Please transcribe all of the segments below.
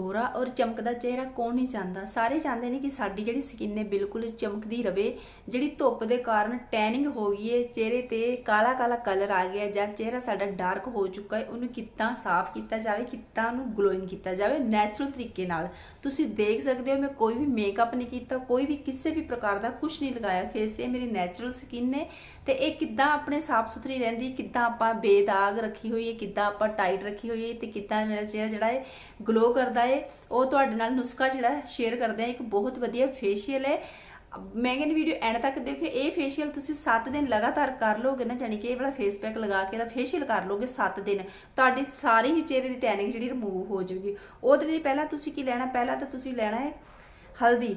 ਗੋਰਾ ਔਰ ਚਮਕਦਾ ਚਿਹਰਾ ਕੌਣ ਨਹੀਂ ਚਾਹੁੰਦਾ? ਸਾਰੇ ਚਾਹੁੰਦੇ ਨੇ ਕਿ ਸਾਡੀ ਜਿਹੜੀ ਸਕਿਨ ਹੈ ਬਿਲਕੁਲ ਚਮਕਦੀ ਰਵੇ, ਜਿਹੜੀ ਧੁੱਪ ਦੇ ਕਾਰਨ ਟੈਨਿੰਗ ਹੋ ਗਈ ਹੈ ਚਿਹਰੇ ਤੇ ਕਾਲਾ ਕਾਲਾ ਕਲਰ ਆ ਗਿਆ ਜਾਂ ਚਿਹਰਾ ਸਾਡਾ ਡਾਰਕ ਹੋ ਚੁੱਕਾ ਹੈ ਉਹਨੂੰ ਕਿੱਦਾਂ ਸਾਫ਼ ਕੀਤਾ ਜਾਵੇ, ਕਿੱਦਾਂ ਉਹਨੂੰ ਗਲੋਇੰਗ ਕੀਤਾ ਜਾਵੇ ਨੈਚੁਰਲ ਤਰੀਕੇ ਨਾਲ? ਤੁਸੀਂ ਦੇਖ ਸਕਦੇ ਹੋ, ਮੈਂ ਕੋਈ ਵੀ ਮੇਕਅਪ ਨਹੀਂ ਕੀਤਾ, ਕੋਈ ਵੀ ਕਿਸੇ ਵੀ ਪ੍ਰਕਾਰ ਦਾ ਕੁਝ ਨਹੀਂ ਲਗਾਇਆ। ਫੇਸ ਤੇ ਮੇਰੀ ਨੈਚੁਰਲ ਸਕਿਨ ਹੈ ਤੇ ਇਹ ਕਿੱਦਾਂ ਆਪਣੇ ਸਾਫ਼ ਸੁਥਰੀ ਰਹਿੰਦੀ ਕਿੱਦਾਂ ਆਪਾਂ ਬੇਦਾਗ ਰੱਖੀ ਹੋਈ ਹੈ ਕਿੱਦਾਂ ਆਪਾਂ ਟਾਈਟ ਰੱਖੀ ਹੋਈ ਹੈ ਤੇ ਕਿੱਦਾਂ ਮੇਰਾ ਚਿਹਰਾ ਜਿਹੜਾ ਹੈ ਗਲੋ ਕਰਦਾ ਹੈ ਉਹ ਤੁਹਾਡੇ ਨਾਲ ਨੁਸਖਾ ਜਿਹੜਾ ਸ਼ੇਅਰ ਕਰਦੇ ਆ। ਇੱਕ ਬਹੁਤ ਵਧੀਆ ਫੇਸ਼ੀਅਲ ਹੈ। ਮੈਂ ਕਹਿੰਦੀ ਵੀਡੀਓ ਐਂਡ ਤੱਕ ਦੇਖਿਓ। ਇਹ ਫੇਸ਼ੀਅਲ ਤੁਸੀਂ 7 ਦਿਨ ਲਗਾਤਾਰ ਕਰ ਲੋਗੇ ਨਾ ਜਾਨੀ ਕਿ ਇਹ ਵਾਲਾ ਫੇਸ ਪੈਕ ਲਗਾ ਕੇ ਇਹਦਾ ਫੇਸ਼ੀਅਲ ਕਰ ਲੋਗੇ 7 ਦਿਨ। ਤੁਹਾਡੀ ਸਾਰੀ ਹੀ ਚਿਹਰੇ ਦੀ ਟੈਨਿੰਗ ਜਿਹੜੀ ਰਿਮੂਵ ਹੋ ਜਾਊਗੀ। ਉਹਦੇ ਲਈ ਪਹਿਲਾਂ ਤੁਸੀਂ ਕੀ ਲੈਣਾ? ਪਹਿਲਾਂ ਤਾਂ ਤੁਸੀਂ ਲੈਣਾ ਹੈ ਹਲਦੀ।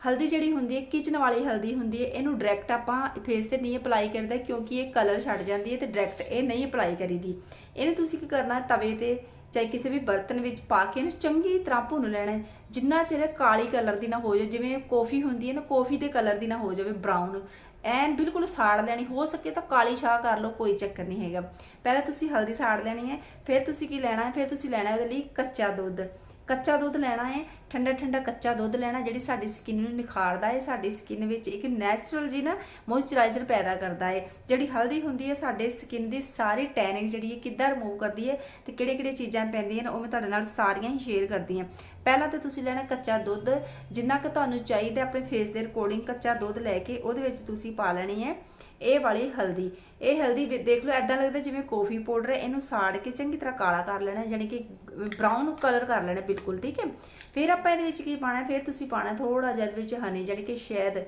ਹਲਦੀ ਜਿਹੜੀ ਹੁੰਦੀ ਹੈ ਕਿਚਨ ਵਾਲੀ ਹਲਦੀ ਹੁੰਦੀ ਹੈ, ਇਹਨੂੰ ਡਾਇਰੈਕਟ ਆਪਾਂ ਫੇਸ ਤੇ ਨਹੀਂ ਅਪਲਾਈ ਕਰਦੇ ਕਿਉਂਕਿ ਇਹ ਕਲਰ ਛੱਡ ਜਾਂਦੀ ਹੈ ਤੇ ਡਾਇਰੈਕਟ ਇਹ ਨਹੀਂ ਅਪਲਾਈ ਕਰੀਦੀ। ਇਹਨੂੰ ਤੁਸੀਂ ਕੀ ਕਰਨਾ? ਤਵੇ ਤੇ ਚਾਹੇ ਕਿਸੇ ਵੀ ਬਰਤਨ ਵਿੱਚ ਪਾ ਕੇ ਇਹਨੂੰ ਚੰਗੀ ਤਰ੍ਹਾਂ ਭੁੰਨ ਲੈਣਾ ਹੈ। ਜਿੰਨਾ ਚਿਰ ਕਾਲੀ ਕਲਰ ਦੀ ਨਾ ਹੋ ਜਾਵੇ, ਜਿਵੇਂ ਕੌਫੀ ਹੁੰਦੀ ਹੈ ਨਾ, ਕੌਫੀ ਦੇ ਕਲਰ ਦੀ ਨਾ ਹੋ ਜਾਵੇ ਬਰਾਊਨ ਐਨ ਬਿਲਕੁਲ ਸਾੜ ਲੈਣੀ, ਹੋ ਸਕੇ ਤਾਂ ਕਾਲੀ ਸ਼ਾਹ ਕਰ ਲਓ, ਕੋਈ ਚੱਕਰ ਨਹੀਂ ਹੈਗਾ। ਪਹਿਲਾਂ ਤੁਸੀਂ ਹਲਦੀ ਸਾੜ ਲੈਣੀ ਹੈ, ਫਿਰ ਤੁਸੀਂ ਕੀ ਲੈਣਾ ਹੈ? ਫਿਰ ਤੁਸੀਂ ਲੈਣਾ ਉਹਦੇ ਲਈ ਕੱਚਾ ਦੁੱਧ। ਕੱਚਾ ਦੁੱਧ ਲੈਣਾ ਹੈ, ਠੰਡਾ ਠੰਡਾ ਕੱਚਾ ਦੁੱਧ ਲੈਣਾ, ਜਿਹੜੀ ਸਾਡੀ ਸਕਿਨ ਨੂੰ ਨਿਖਾਰਦਾ ਹੈ, ਸਾਡੀ ਸਕਿਨ ਵਿੱਚ ਇੱਕ ਨੈਚੁਰਲ ਜੀ ਨਾ ਮੋਇਸਚਰਾਈਜ਼ਰ ਪੈਦਾ ਕਰਦਾ ਹੈ, ਜਿਹੜੀ ਹਲਦੀ ਹੁੰਦੀ ਹੈ, ਸਾਡੇ ਸਕਿਨ ਦੀ ਸਾਰੀ ਟੈਨਿੰਗ ਜਿਹੜੀ ਹੈ, ਕਿੱਦਾਂ ਰਿਮੂਵ ਕਰਦੀ ਹੈ ਤੇ ਕਿਹੜੇ ਕਿਹੜੇ ਚੀਜ਼ਾਂ ਪੈਂਦੀਆਂ ਨੇ, ਉਹ ਮੈਂ ਤੁਹਾਡੇ ਨਾਲ ਸਾਰੀਆਂ ਹੀ ਸ਼ੇਅਰ ਕਰਦੀ ਹਾਂ। ਪਹਿਲਾਂ ਤਾਂ ਤੁਸੀਂ ਲੈਣਾ ਕੱਚਾ ਦੁੱਧ, ਜਿੰਨਾ ਕਿ ਤੁਹਾਨੂੰ ਚਾਹੀਦਾ ਆਪਣੇ ਫੇਸ ਦੇ ਅਕੋਰਡਿੰਗ ਕੱਚਾ ਦੁੱਧ ਲੈ ਕੇ ਉਹਦੇ ਵਿੱਚ ਤੁਸੀਂ ਪਾ ਲੈਣੀ ਹੈ। ਇਹ ਵਾਲੀ ਹਲਦੀ। ਇਹ ਹਲਦੀ ਦੇਖ ਲਓ ਐਦਾਂ ਲੱਗਦਾ ਜਿਵੇਂ ਕਾਫੀ ਪਾਊਡਰ ਹੈ, ਇਹਨੂੰ ਸਾੜ ਕੇ ਚੰਗੀ ਤਰ੍ਹਾਂ ਕਾਲਾ ਕਰ ਲੈਣਾ, ਯਾਨੀ ਕਿ ਬ੍ਰਾਊਨ ਕਲਰ ਕਰ ਲੈਣਾ ਬਿਲਕੁਲ, ਠੀਕ ਹੈ? ਫਿਰ ਆਪਾਂ ਇਹਦੇ ਵਿੱਚ ਕੀ ਪਾਣਾ ਫਿਰ ਤੁਸੀਂ ਪਾਣਾ ਥੋੜਾ ਜਿਹਾ ਇਹਦੇ ਵਿੱਚ ਹਨੀ ਯਾਨੀ ਕਿ ਸ਼ਹਿਦ।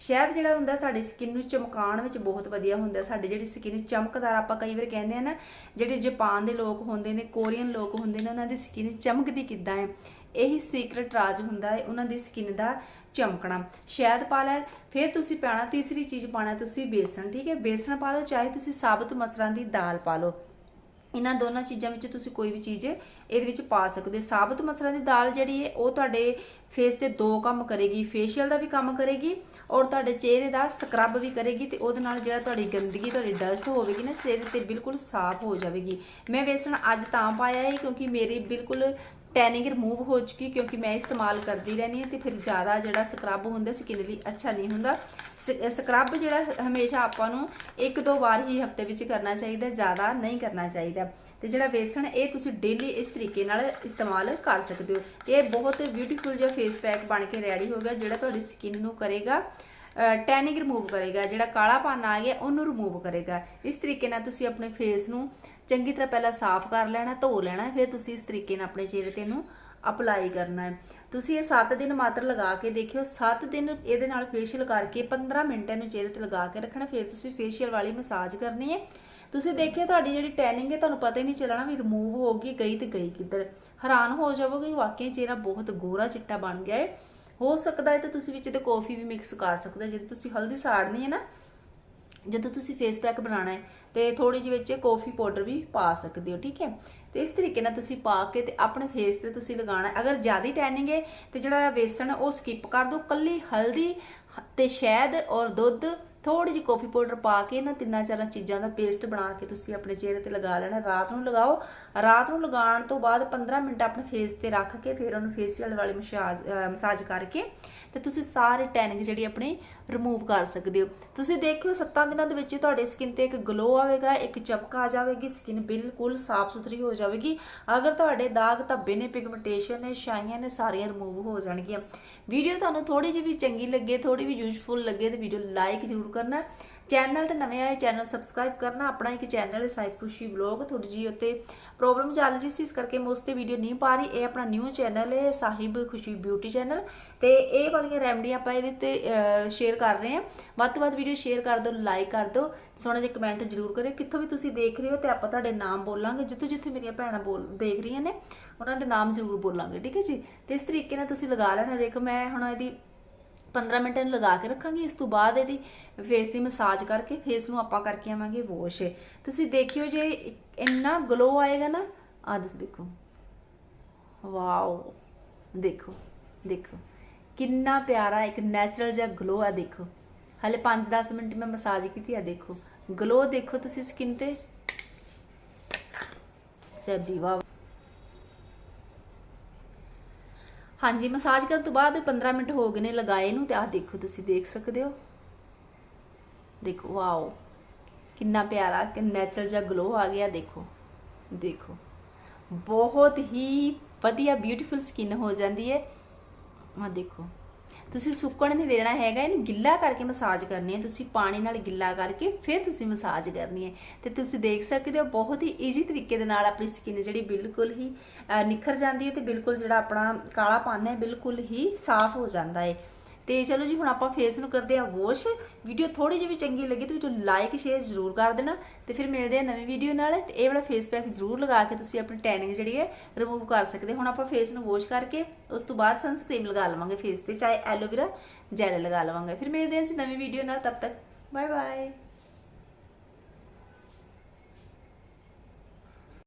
ਸ਼ਹਿਦ ਜਿਹੜਾ ਹੁੰਦਾ ਸਾਡੀ ਸਕਿਨ ਨੂੰ ਚਮਕਾਉਣ ਵਿੱਚ ਬਹੁਤ ਵਧੀਆ ਹੁੰਦਾ, ਸਾਡੀ ਜਿਹੜੀ ਸਕਿਨ ਚਮਕਦਾਰ ਆਪਾਂ ਕਈ ਵਾਰ ਕਹਿੰਦੇ ਆ ਨਾ, ਜਿਹੜੇ ਜਾਪਾਨ ਦੇ ਲੋਕ ਹੁੰਦੇ ਨੇ, ਕੋਰੀਅਨ ਲੋਕ ਹੁੰਦੇ ਨੇ, ਉਹਨਾਂ ਦੀ ਸਕਿਨ ਚਮਕਦੀ ਕਿੱਦਾਂ ਹੈ? ਇਹੀ ਸੀਕ੍ਰੇਟ ਰਾਜ ਹੁੰਦਾ ਹੈ ਉਹਨਾਂ ਦੀ ਸਕਿਨ ਦਾ ਚਮਕਣਾ। ਸ਼ਹਿਦ ਪਾ ਲੈ, ਫਿਰ ਤੁਸੀਂ ਪਾਣਾ ਤੀਸਰੀ ਚੀਜ਼ ਪਾਣਾ ਤੁਸੀਂ ਬੇਸਣ ਠੀਕ ਹੈ? ਬੇਸਣ ਪਾ ਲਓ, ਚਾਹੇ ਤੁਸੀਂ ਸਾਬਤ ਮਸਰਾਂ ਦੀ ਦਾਲ ਪਾ ਲਓ। ਇਹਨਾਂ ਦੋਨਾਂ ਚੀਜ਼ਾਂ ਵਿੱਚ ਤੁਸੀਂ ਕੋਈ ਵੀ ਚੀਜ਼ ਇਹਦੇ ਵਿੱਚ ਪਾ ਸਕਦੇ ਹੋ। ਸਾਬਤ ਮਸਰਾਂ ਦੀ ਦਾਲ ਜਿਹੜੀ ਹੈ, ਉਹ ਤੁਹਾਡੇ ਫੇਸ ਤੇ ਦੋ ਕੰਮ ਕਰੇਗੀ ਫੇਸ਼ੀਅਲ ਦਾ ਵੀ ਕੰਮ ਕਰੇਗੀ ਔਰ ਤੁਹਾਡੇ ਚਿਹਰੇ ਦਾ ਸਕਰਬ ਵੀ ਕਰੇਗੀ ਤੇ ਉਹਦੇ ਨਾਲ ਜਿਹੜਾ ਤੁਹਾਡੀ ਗੰਦਗੀ, ਤੁਹਾਡੀ ਡਸਟ ਹੋਵੇਗੀ ਨਾ, ਚਿਹਰੇ ਤੇ ਬਿਲਕੁਲ ਸਾਫ਼ ਹੋ ਜਾਵੇਗੀ। ਮੈਂ ਵੇਸਣ ਅੱਜ ਤਾਂ ਪਾਇਆ ਹੈ ਕਿਉਂਕਿ ਮੇਰੀ ਬਿਲਕੁਲ ਟੈਨਿੰਗ ਰਿਮੂਵ ਹੋ ਚੁੱਕੀ ਕਿਉਂਕਿ ਮੈਂ ਇਸਤੇਮਾਲ ਕਰਦੀ ਰਹਿੰਦੀ ਹਾਂ ਤੇ ਫਿਰ ਜ਼ਿਆਦਾ ਜਿਹੜਾ ਸਕਰਬ ਹੁੰਦਾ ਸਕਿਨ ਲਈ ਅੱਛਾ ਨਹੀਂ ਹੁੰਦਾ। ਸਕਰਬ ਜਿਹੜਾ ਹਮੇਸ਼ਾ ਆਪਾਂ ਨੂੰ ਇੱਕ ਦੋ ਵਾਰ ਹੀ ਹਫ਼ਤੇ ਵਿੱਚ ਕਰਨਾ ਚਾਹੀਦਾ, ਜ਼ਿਆਦਾ ਨਹੀਂ ਕਰਨਾ ਚਾਹੀਦਾ। ਤੇ ਜਿਹੜਾ ਵੇਸਣ, ਇਹ ਤੁਸੀਂ ਡੇਲੀ ਇਸ ਤਰੀਕੇ ਨਾਲ ਇਸਤੇਮਾਲ ਕਰ ਸਕਦੇ ਹੋ। ਤੇ ਇਹ ਬਹੁਤ ਬਿਊਟੀਫੁਲ ਜਿਹਾ ਫੇਸ ਪੈਕ ਬਣ ਕੇ ਰੈਡੀ ਹੋ ਗਿਆ, ਜਿਹੜਾ ਤੁਹਾਡੀ ਸਕਿਨ ਨੂੰ ਕਰੇਗਾ ਟੈਨਿੰਗ ਰਿਮੂਵ ਕਰੇਗਾ। ਜਿਹੜਾ ਕਾਲਾਪਨ ਆ ਗਿਆ, ਉਹਨੂੰ ਰਿਮੂਵ ਕਰੇਗਾ। ਇਸ ਤਰੀਕੇ ਨਾਲ ਤੁਸੀਂ ਆਪਣੇ ਫੇਸ ਨੂੰ ਚੰਗੀ ਤਰ੍ਹਾਂ ਪਹਿਲਾਂ ਸਾਫ਼ ਕਰ ਲੈਣਾ, ਧੋ ਲੈਣਾ, ਫਿਰ ਤੁਸੀਂ ਇਸ ਤਰੀਕੇ ਨਾਲ ਆਪਣੇ ਚਿਹਰੇ ਤੇ ਇਹਨੂੰ ਅਪਲਾਈ ਕਰਨਾ ਹੈ। ਤੁਸੀਂ ਇਹ 7 ਦਿਨ ਮਾਤਰ ਲਗਾ ਕੇ ਦੇਖਿਓ 7 ਦਿਨ ਇਹਦੇ ਨਾਲ ਫੇਸ਼ੀਅਲ ਕਰਕੇ 15 ਮਿੰਟ ਇਹਨੂੰ ਚਿਹਰੇ ਤੇ ਲਗਾ ਕੇ ਰੱਖਣਾ, ਫਿਰ ਤੁਸੀਂ ਫੇਸ਼ੀਅਲ ਵਾਲੀ ਮਸਾਜ ਕਰਨੀ ਹੈ। ਤੁਸੀਂ ਦੇਖਿਆ ਤੁਹਾਡੀ ਜਿਹੜੀ ਟੈਨਿੰਗ ਹੈ, ਤੁਹਾਨੂੰ ਪਤਾ ਹੀ ਨਹੀਂ ਚੱਲਣਾ ਵੀ ਰਿਮੂਵ ਹੋ ਗਈ ਗਈ ਤੇ ਗਈ ਕਿੱਧਰ। ਹੈਰਾਨ ਹੋ ਜਾਵੋਗੇ ਵਾਕਿਆ ਚਿਹਰਾ ਬਹੁਤ ਗੋਰਾ ਚਿੱਟਾ ਬਣ ਗਿਆ ਹੈ। ਹੋ ਸਕਦਾ ਹੈ ਤੇ ਤੁਸੀਂ ਵਿੱਚ ਤੇ ਕਾਫੀ ਵੀ ਮਿਕਸ ਕਰ ਸਕਦੇ ਹੋ ਜਦੋਂ ਤੁਸੀਂ ਹਲਦੀ ਸਾੜਨੀ ਹੈ ਨਾ ਜਦੋਂ ਤੁਸੀਂ ਫੇਸ ਪੈਕ ਬਣਾਉਣਾ ਹੈ ਤੇ ਥੋੜੀ ਜਿਹੀ ਵਿੱਚ ਕਾਫੀ ਪਾਊਡਰ ਵੀ ਪਾ ਸਕਦੇ ਹੋ, ਠੀਕ ਹੈ? ਤੇ ਇਸ ਤਰੀਕੇ ਨਾਲ ਤੁਸੀਂ ਪਾ ਕੇ ਤੇ ਆਪਣੇ ਫੇਸ ਤੇ ਤੁਸੀਂ ਲਗਾਉਣਾ ਅਗਰ ਜ਼ਿਆਦਾ ਟੈਨਿੰਗ ਹੈ ਤੇ ਜਿਹੜਾ ਵੇਸਣ ਉਹ ਸਕਿਪ ਕਰ ਦਿਓ। ਕੱਲੀ ਹਲਦੀ ਤੇ ਸ਼ਹਿਦ ਔਰ ਦੁੱਧ ਥੋੜੀ ਜਿਹੀ ਕਾਫੀ ਪਾਊਡਰ ਪਾ ਕੇ ਨਾ ਤਿੰਨਾਂ ਚਾਰਾਂ ਚੀਜ਼ਾਂ ਦਾ ਪੇਸਟ ਬਣਾ ਕੇ ਤੁਸੀਂ ਆਪਣੇ ਚਿਹਰੇ ਤੇ ਲਗਾ ਲੈਣਾ, ਰਾਤ ਨੂੰ ਲਗਾਓ। ਰਾਤ ਨੂੰ ਲਗਾਉਣ ਤੋਂ ਬਾਅਦ 15 ਮਿੰਟ ਆਪਣੇ ਫੇਸ ਤੇ ਰੱਖ ਕੇ ਫਿਰ ਉਹਨੂੰ ਫੇਸ਼ੀਅਲ ਵਾਲੀ ਮਸਾਜ ਮਸਾਜ ਕਰਕੇ ਤੇ ਤੁਸੀਂ ਸਾਰੇ ਟੈਨਿੰਗ ਜਿਹੜੀ ਆਪਣੀ ਰਿਮੂਵ ਕਰ ਸਕਦੇ ਹੋ। ਤੁਸੀਂ ਦੇਖਿਓ 7 ਦਿਨਾਂ ਦੇ ਵਿੱਚ ਤੁਹਾਡੇ ਸਕਿਨ ਤੇ ਇੱਕ ਗਲੋ ਆਵੇਗਾ, ਇੱਕ ਚਮਕ ਆ ਜਾਵੇਗੀ ਸਕਿਨ ਬਿਲਕੁਲ ਸਾਫ਼ ਸੁਥਰੀ ਹੋ ਜਾਵੇਗੀ। ਅਗਰ ਤੁਹਾਡੇ ਦਾਗ ਧੱਬੇ ਨੇ ਪਿਗਮੈਂਟੇਸ਼ਨ ਨੇ, ਛਾਈਆਂ ਨੇ, ਸਾਰੀਆਂ ਰਿਮੂਵ ਹੋ ਜਾਣਗੀਆਂ। ਵੀਡੀਓ ਤੁਹਾਨੂੰ ਥੋੜੀ ਜਿਹੀ ਵੀ ਚੰਗੀ ਲੱਗੇ ਥੋੜੀ ਵੀ ਯੂਜ਼ਫੁਲ ਲੱਗੇ ਤੇ ਵੀਡੀਓ ਲਾਈਕ ਜ਼ਰੂਰ ਕਰਨਾ। ਚੈਨਲ ਤੇ ਨਵੇਂ ਆਏ ਚੈਨਲ ਸਬਸਕ੍ਰਾਈਬ ਕਰਨਾ। ਆਪਣਾ ਇੱਕ ਚੈਨਲ ਹੈ ਸਾਈ ਖੁਸ਼ੀ ਵਲੌਗ ਥੋੜੀ ਜੀ ਉੱਤੇ ਪ੍ਰੋਬਲਮ ਚੱਲ ਰਹੀ ਸੀ, ਇਸ ਕਰਕੇ ਮੈਂ ਉਸ ਤੇ ਵੀਡੀਓ ਨਹੀਂ ਪਾ ਰਹੀ। ਇਹ ਆਪਣਾ ਨਿਊ ਚੈਨਲ ਹੈ, ਸਾਹਿਬ ਖੁਸ਼ੀ ਬਿਊਟੀ ਚੈਨਲ ਤੇ ਇਹ ਵਾਲੀਆਂ ਰੈਮਡੀਆਂ ਆਪਾਂ ਇਹਦੇ ਤੇ ਸ਼ੇਅਰ ਕਰ ਰਹੇ ਹਾਂ। ਵੱਧ ਤੋਂ ਵੱਧ ਵੀਡੀਓ ਸ਼ੇਅਰ ਕਰ ਦਿਓ ਲਾਈਕ ਕਰ ਦਿਓ। ਸੋਹਣਾ ਜਿਹਾ ਕਮੈਂਟ ਜ਼ਰੂਰ ਕਰਿਓ। ਕਿੱਥੋਂ ਵੀ ਤੁਸੀਂ ਦੇਖ ਰਹੇ ਹੋ ਤੇ ਆਪਾਂ ਤੁਹਾਡੇ ਨਾਮ ਬੋਲਾਂਗੇ। ਜਿੱਥੇ ਜਿੱਥੇ ਮੇਰੀਆਂ ਭੈਣਾਂ ਬੋਲ, ਦੇਖ ਰਹੀਆਂ ਨੇ, ਉਹਨਾਂ ਦੇ ਨਾਮ ਜ਼ਰੂਰ ਬੋਲਾਂਗੇ। ਠੀਕ ਹੈ ਜੀ? ਤੇ ਇਸ ਤਰੀਕੇ ਨਾਲ ਤੁਸੀਂ ਲਗਾ ਲੈਣਾ। ਦੇਖੋ, ਮੈਂ ਹੁਣ ਇਹਦੀ 15 ਮਿੰਟ ਇਹਨੂੰ ਲਗਾ ਕੇ ਰੱਖਾਂਗੇ, ਇਸ ਤੋਂ ਬਾਅਦ ਇਹਦੀ ਫੇਸ ਦੀ ਮਸਾਜ ਕਰਕੇ ਫੇਸ ਨੂੰ ਆਪਾਂ ਕਰਕੇ ਆਵਾਂਗੇ ਵਾਸ਼ ਤੁਸੀਂ ਦੇਖਿਓ ਜੇ ਇੰਨਾ ਗਲੋ ਆਏਗਾ ਨਾ ਆ ਦੇਖੋ। ਵਾਓ ਦੇਖੋ ਦੇਖੋ। ਕਿੰਨਾ ਪਿਆਰਾ, ਇੱਕ ਨੈਚੁਰਲ ਜਿਹਾ ਗਲੋ ਆ ਦੇਖੋ। ਹਲੇ 5-10 ਮਿੰਟ ਮੈਂ ਮਸਾਜ ਕੀਤੀ ਆ ਦੇਖੋ। ਗਲੋ ਦੇਖੋ ਤੁਸੀਂ ਸਕਿਨ ਤੇ। ਸੈਬੀ ਵਾਹ। ਹਾਂਜੀ, ਮਸਾਜ ਕਰਨ ਤੋਂ ਬਾਅਦ 15 ਮਿੰਟ ਹੋ ਗਏ ਨੇ ਲਗਾਏ ਨੂੰ ਤੇ ਆਹ ਦੇਖੋ, ਤੁਸੀਂ ਦੇਖ ਸਕਦੇ ਹੋ। ਦੇਖੋ, ਵਾਓ, ਕਿੰਨਾ ਪਿਆਰਾ ਕਿ ਨੈਚੁਰਲ ਜਿਹਾ ਗਲੋ ਆ ਗਿਆ, ਦੇਖੋ ਦੇਖੋ। ਬਹੁਤ ਹੀ ਵਧੀਆ ਬਿਊਟੀਫੁਲ ਸਕਿਨ ਹੋ ਜਾਂਦੀ ਹੈ। ਆ ਦੇਖੋ। ਤੁਸੀਂ ਸੁੱਕਣ ਨਹੀਂ ਦੇਣਾ ਹੈਗਾ, ਇਹਨੂੰ ਗਿੱਲਾ ਕਰਕੇ ਮਸਾਜ ਕਰਨੀ ਹੈ। ਤੁਸੀਂ ਪਾਣੀ ਨਾਲ ਗਿੱਲਾ ਕਰਕੇ ਫਿਰ ਤੁਸੀਂ ਮਸਾਜ ਕਰਨੀ ਹੈ। ਤੇ ਤੁਸੀਂ ਦੇਖ ਸਕਦੇ ਹੋ, ਬਹੁਤ ਹੀ ਈਜ਼ੀ ਤਰੀਕੇ ਦੇ ਨਾਲ ਆਪਣੀ ਸਕਿਨ ਜਿਹੜੀ ਬਿਲਕੁਲ ਹੀ ਨਿਖਰ ਜਾਂਦੀ ਹੈ ਤੇ ਬਿਲਕੁਲ ਜਿਹੜਾ ਆਪਣਾ ਕਾਲਾ ਪਨ ਹੈ, ਬਿਲਕੁਲ ਹੀ ਸਾਫ਼ ਹੋ ਜਾਂਦਾ ਹੈ। ਤੇ ਚਲੋ ਜੀ, ਹੁਣ ਆਪਾਂ ਫੇਸ ਨੂੰ ਕਰਦੇ ਆ ਵਾਸ਼ ਵੀਡੀਓ ਥੋੜੀ ਜਿਹੀ ਵੀ ਚੰਗੀ ਲੱਗੀ ਤਾਂ ਵੀਡੀਓ ਲਾਈਕ ਸ਼ੇਅਰ ਜ਼ਰੂਰ ਕਰ ਦੇਣਾ। ਤੇ ਫਿਰ ਮਿਲਦੇ ਆ ਨਵੀਂ ਵੀਡੀਓ ਨਾਲ। ਤੇ ਇਹ ਵਾਲਾ ਫੇਸ ਪੈਕ ਜ਼ਰੂਰ ਲਗਾ ਕੇ ਤੁਸੀਂ ਆਪਣੀ ਟੈਨਿੰਗ ਜਿਹੜੀ ਹੈ ਰਿਮੂਵ ਕਰ ਸਕਦੇ ਹੁਣ ਆਪਾਂ ਫੇਸ ਨੂੰ ਵਾਸ਼ ਕਰਕੇ, ਉਸ ਤੋਂ ਬਾਅਦ ਸਨਸਕ੍ਰੀਮ ਲਗਾ ਲਵਾਂਗੇ ਫੇਸ ਤੇ, ਚਾਹੇ ਐਲੋਵੇਰਾ ਜੈਲ ਲਗਾ ਲਵਾਂਗੇ। ਫਿਰ ਮਿਲਦੇ ਹਾਂ ਜੀ ਨਵੀਂ ਵੀਡੀਓ ਨਾਲ। ਤਬ ਤੱਕ ਬਾਏ ਬਾਏ